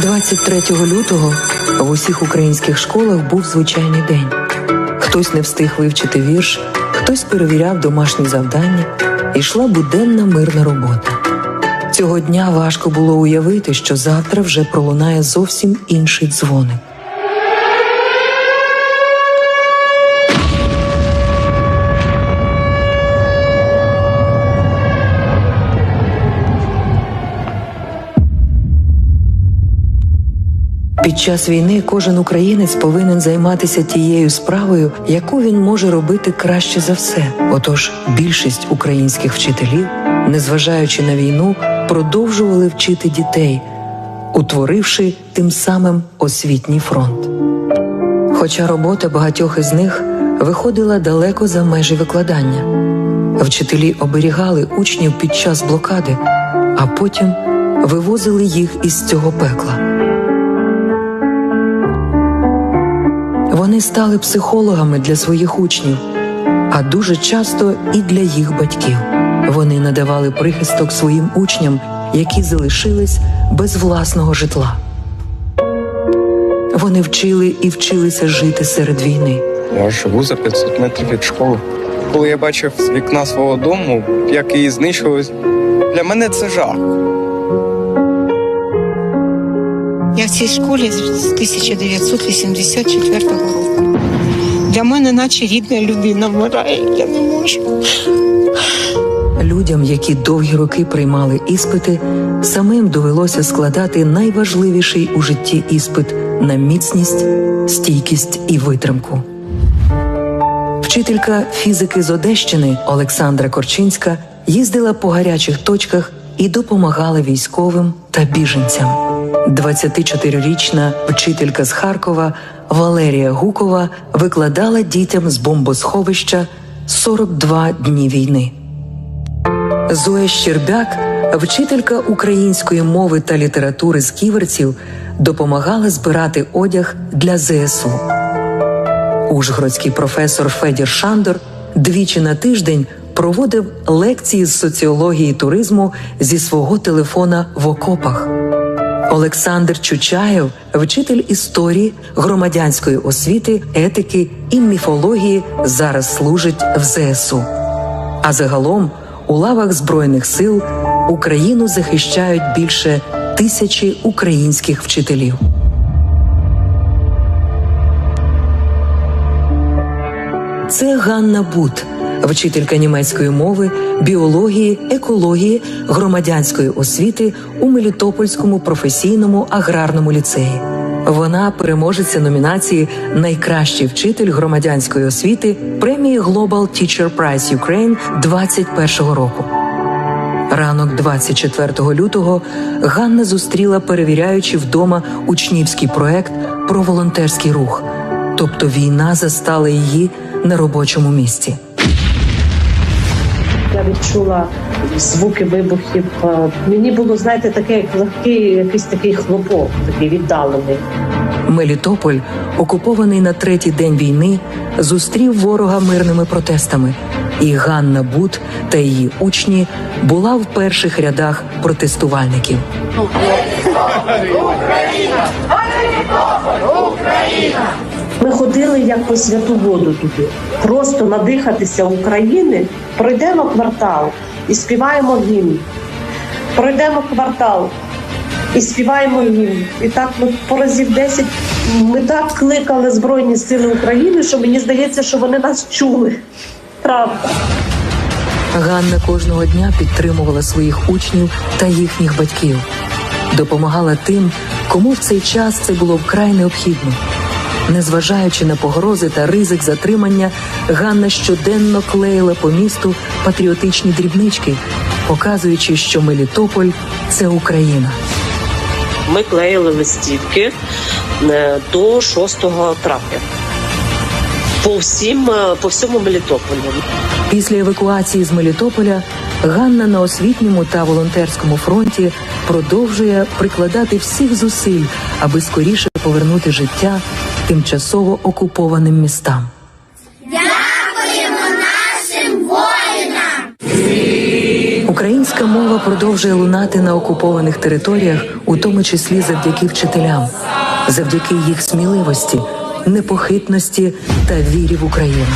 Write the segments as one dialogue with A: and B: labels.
A: 23 лютого в усіх українських школах був звичайний день. Хтось не встиг вивчити вірш, хтось перевіряв домашні завдання, йшла буденна мирна робота. Цього дня важко було уявити, що завтра вже пролунає зовсім інший дзвоник. Час війни кожен українець повинен займатися тією справою, яку він може робити краще за все. Отож, більшість українських вчителів, незважаючи на війну, продовжували вчити дітей, утворивши тим самим освітній фронт. Хоча робота багатьох із них виходила далеко за межі викладання. Вчителі оберігали учнів під час блокади, а потім вивозили їх із цього пекла. Стали психологами для своїх учнів, а дуже часто і для їх батьків. Вони надавали прихисток своїм учням, які залишились без власного житла. Вони вчили і вчилися жити серед війни.
B: Я живу за 500 метрів від школи. Коли я бачив з вікна свого дому, як її знищилось, для мене це жах.
C: Я в цій школі з 1984 року. Для мене, наче рідна людина вмирає, я не можу.
A: Людям, які довгі роки приймали іспити, самим довелося складати найважливіший у житті іспит на міцність, стійкість і витримку. Вчителька фізики з Одещини Олександра Корчинська їздила по гарячих точках і допомагала військовим та біженцям. 24-річна вчителька з Харкова Валерія Гукова викладала дітям з бомбосховища 42 дні війни. Зоя Щербяк, вчителька української мови та літератури з ківерців, допомагала збирати одяг для ЗСУ. Ужгородський професор Федір Шандор двічі на тиждень проводив лекції з соціології туризму зі свого телефона в окопах. Олександр Чучаєв, вчитель історії, громадянської освіти, етики і міфології, зараз служить в ЗСУ. А загалом у лавах Збройних сил Україну захищають більше тисячі українських вчителів. Це Ганна Бут, вчителька німецької мови, біології, екології, громадянської освіти у Мелітопольському професійному аграрному ліцеї. Вона переможеця номінації Найкращий вчитель громадянської освіти премії Global Teacher Prize Ukraine 2021 року. Ранок 24 лютого Ганна зустріла, перевіряючи вдома учнівський проект про волонтерський рух, тобто війна застала її на робочому місці.
D: Я відчула звуки вибухів. Е, Мені було, знаєте, таке як легкий, якийсь такий хлопок, такий віддалений.
A: Мелітополь, окупований на третій день війни, зустрів ворога мирними протестами, і Ганна Бут та її учні була в перших рядах протестувальників.
D: Ми ходили як по святу воду туди. Просто надихатися України. Пройдемо квартал і співаємо гімн. Пройдемо квартал і співаємо гімн. І так ми по разів 10 ми так кликали Збройні Сили України, що мені здається, що вони нас чули. Правда.
A: Ганна кожного дня підтримувала своїх учнів та їхніх батьків, допомагала тим, кому в цей час це було вкрай необхідно. Незважаючи на погрози та ризик затримання, Ганна щоденно клеїла по місту патріотичні дрібнички, показуючи, що Мелітополь це Україна.
E: Ми клеїли листівки е, до 6 травня. По всім е, по всьому Мелітополю.
A: Після евакуації з Мелітополя Ганна на освітньому та волонтерському фронті продовжує прикладати всіх зусиль, аби скоріше повернути життя тимчасово окупованим містам. нашим воїнам! Українська мова продовжує лунати на окупованих територіях, у тому числі завдяки вчителям, завдяки їх сміливості, непохитності та вірі в Україну.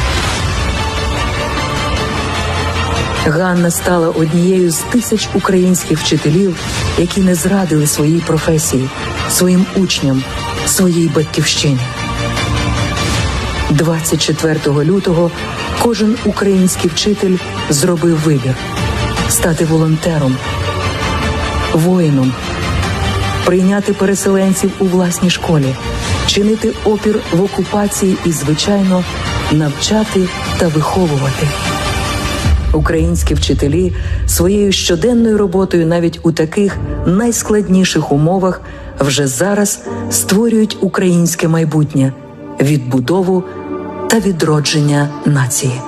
A: Ганна стала однією з тисяч українських вчителів, які не зрадили своїй професії, своїм учням, своїй батьківщині. 24 лютого кожен український вчитель зробив вибір стати волонтером, воїном, прийняти переселенців у власній школі, чинити опір в окупації і, звичайно, навчати та виховувати. Українські вчителі своєю щоденною роботою навіть у таких найскладніших умовах вже зараз створюють українське майбутнє, відбудову та відродження нації.